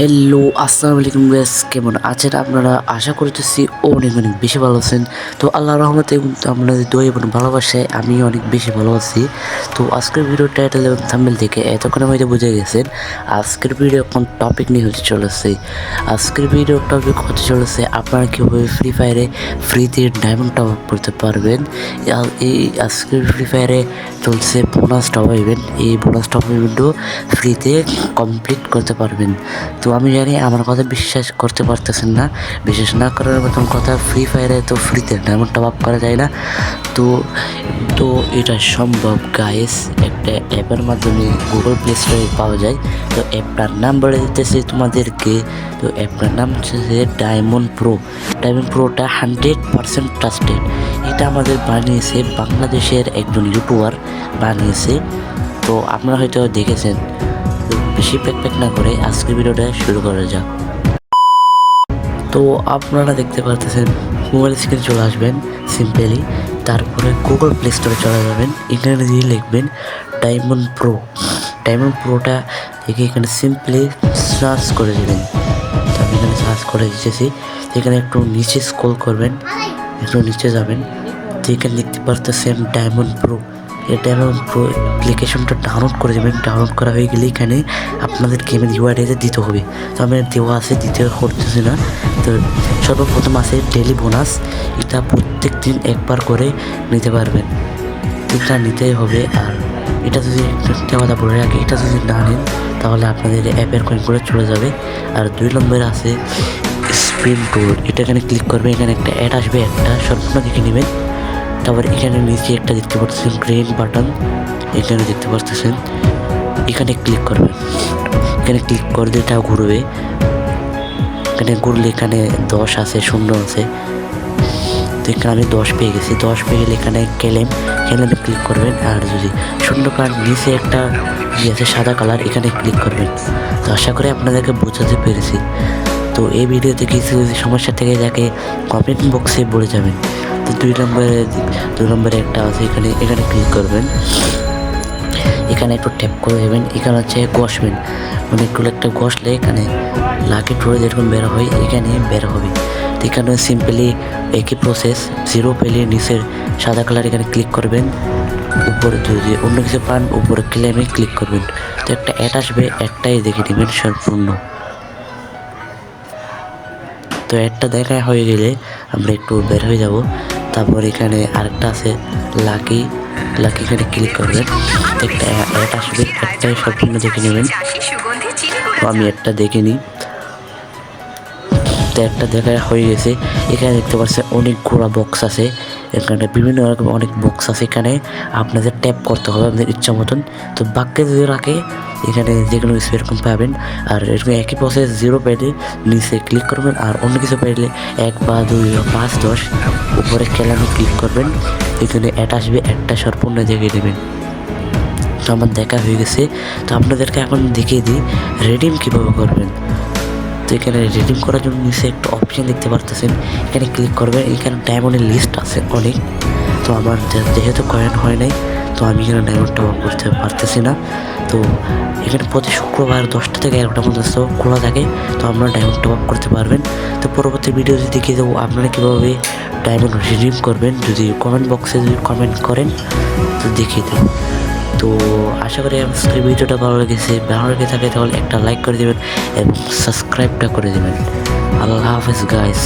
Hello আসসালামু আলাইকুম guys কেমন আছেন আপনারা? আশা করতেছি অনেক অনেক বেশি ভালো আছেন। তো আল্লাহ রহমতে আপনাদের দই এবং ভালোবাসায় আমি অনেক বেশি ভালো আছি। তো আজকের ভিডিও টাইটেল এবং থাম্বেল থেকে এতক্ষণে হয়তো বুঝে গেছেন আজকের ভিডিও কোন টপিক নিয়ে হতে চলেছে। আজকের ভিডিও টপিক হতে চলেছে আপনারা কীভাবে ফ্রি ফায়ারে ফ্রিতে ডায়মন্ড টপ আপ করতে পারবেন। এই আজকের ফ্রি ফায়ারে চলছে বোনাস টপ ইভেন্ট এই বোনাস টপ ইভেন্টও ফ্রিতে কমপ্লিট করতে পারবেন। তো আমি জানি আমার কথা বিশ্বাস করতে পারতেছেন না। বিশ্বাস না করার মতন কথা ফ্রি ফায়ারে তো ফ্রিতে ডায়মন্ড টপ আপ করা যায় না। তো তো এটা সম্ভব গাইস একটা অ্যাপের মাধ্যমে গুগল প্লে স্টোরে পাওয়া যায়। তো অ্যাপটার নাম বলে দিতেছি তোমাদেরকে। তো অ্যাপটার নাম হচ্ছে ডায়মন্ড প্রো ডায়মন্ড প্রোটা হান্ড্রেড পারসেন্ট ট্রাস্টেড এটা আমাদের বানিয়েছে বাংলাদেশের একজন ইউটিউবার বানিয়েছে। তো আপনারা হয়তো দেখেছেন তো বেশি প্যাক না করে আজকের ভিডিওটা শুরু করা যাক। তো আপনারা দেখতে পারতেছেন মোবাইল স্ক্রিনে চলে আসবেন সিম্পলি তারপরে গুগল প্লে স্টোরে চলে যাবেন এখানে দিয়ে লিখবেন ডায়মন্ড প্রো ডায়মন্ড প্রোটা দেখে এখানে সিম্পলি সার্চ করে দেবেন। আমি এখানে সার্চ করে দিতেছি, এখানে একটু নিচে স্ক্রল করবেন, একটু নিচে যাবেন, তো এখানে দেখতে পারতেছেন ডায়মন্ড প্রো প্রো অ্যাপ্লিকেশনটা ডাউনলোড করে দেবেন। ডাউনলোড করা হয়ে গেলে এখানে আপনাদের গেমের ইউআইডিতে দিতে হবে। তো আমি দেওয়া আছে, দিতে করতেছি না। তো সর্বপ্রথম আছে ডেলি বোনাস এটা প্রত্যেক দিন একবার করে নিতে পারবেন। এটা নিতেই হবে। আর এটা যদি একটা কথা বলে রাখি, এটা যদি না নেন, তাহলে আপনাদের অ্যাপের কয়েনগুলো চলে যাবে। আর দুই নম্বরে আছে স্পিন টুল এটা এখানে ক্লিক করবে এখানে একটা অ্যাড আসবে, একটা সম্পূর্ণ দেখে নেবেন। তারপর এখানে নিচে একটা দেখতে পাচ্ছেন গ্রিন বাটন এখানে দেখতে পাচ্ছেন এখানে ক্লিক করবেন। এখানে ক্লিক করে দিয়ে ঘুরবে। এখানে ঘুরলে এখানে দশ আছে, শূন্য আছে। তো এখানে আমি দশ পেয়ে গেছি। দশ পেয়ে গেলে এখানে কেলেম কেলেমে ক্লিক করবেন। আর যদি শূন্য কার নিচে একটা ইয়ে আছে, সাদা কালার এখানে ক্লিক করবেন। তো আশা করি আপনাদেরকে বোঝাতে পেরেছি। তো এই ভিডিওতে কিছু সমস্যা থেকে যাকে কমেন্ট বক্সে বলে যাবেন। দুই নম্বরে দুই নম্বরে একটা আছে, এখানে এখানে ক্লিক করবেন। এখানে একটু ট্যাপ করে দেবেন। এখানে হচ্ছে গসবেন মানে একটু একটা গসলে এখানে লাকি ড্রে যেরকম বের হয়, এখানে বের হবে। এখানে সিম্পলি একই প্রসেস জিরো পেলে নিচের সাদা কালার এখানে ক্লিক করবেন। উপরে যদি অন্য কিছু পান, উপরে ক্লেমে ক্লিক করবেন। তো একটা অ্যাড আসবে একটাই দেখে নেবেন সম্পূর্ণ। তো একটা দেখা হয়ে গেলে আমরা একটু বের হয়ে যাব। তারপর এখানে আরেকটা আছে লাকি লাকি এখানে ক্লিক করবেন। একটা অ্যাড আসবে, একটাই সম্পূর্ণ দেখে নেবেন। আমি একটা দেখে নিই। তো একটা দেখা হয়ে গেছে। এখানে দেখতে পাচ্ছেন অনেকগুলো বক্স আছে। এখানে বিভিন্ন রকম অনেক বক্স আছে এখানে। আপনাদের ট্যাপ করতে হবে আপনাদের ইচ্ছা মতন। তো বাক্যে যদি রাখে, এখানে যে কোনো কিছু এরকম পাবেন। আর এরকম একই প্রসেস জিরো পেলে নিচে ক্লিক করবেন। আর অন্য কিছু পেলে এক বা দুই বা পাঁচ, দশ উপরে খেলানো ক্লিক করবেন। এখানে অ্যাড আসবে একটা সম্পূর্ণ দেখে দেবেন। তো আমার দেখা হয়ে গেছে। তো আপনাদেরকে এখন দেখিয়ে দিই রেডিম কীভাবে করবেন। তো এখানে রিডিম করার জন্য নিচে একটা অপশন দেখতে পারতেছেন। এখানে ক্লিক করবেন, এখানে ডায়মন্ডের লিস্ট আছে অনেক। তো আমার যেহেতু কয়েন হয় নাই, তো আমি এখানে ডায়মন্ড টপ আপ করতে পারতেছি না। তো এখানে প্রতি শুক্রবার দশটা থেকে এগারোটা পর্যন্ত খোলা থাকে, তো আপনারা ডায়মন্ড টপ করতে পারবেন। তো পরবর্তী ভিডিও যদি দেখিয়ে দেবো আপনারা কীভাবে ডায়মন্ড রিডিম করবেন, যদি কমেন্ট বক্সে যদি কমেন্ট করেন, তো দেখিয়ে দেবো তো আশা করি আজকের ভিডিওটা ভালো লেগেছে। ভালো লেগে থাকে তাহলে একটা লাইক করে দেবেন এবং সাবস্ক্রাইবটা করে দেবেন। আল্লাহ হাফেজ গাইস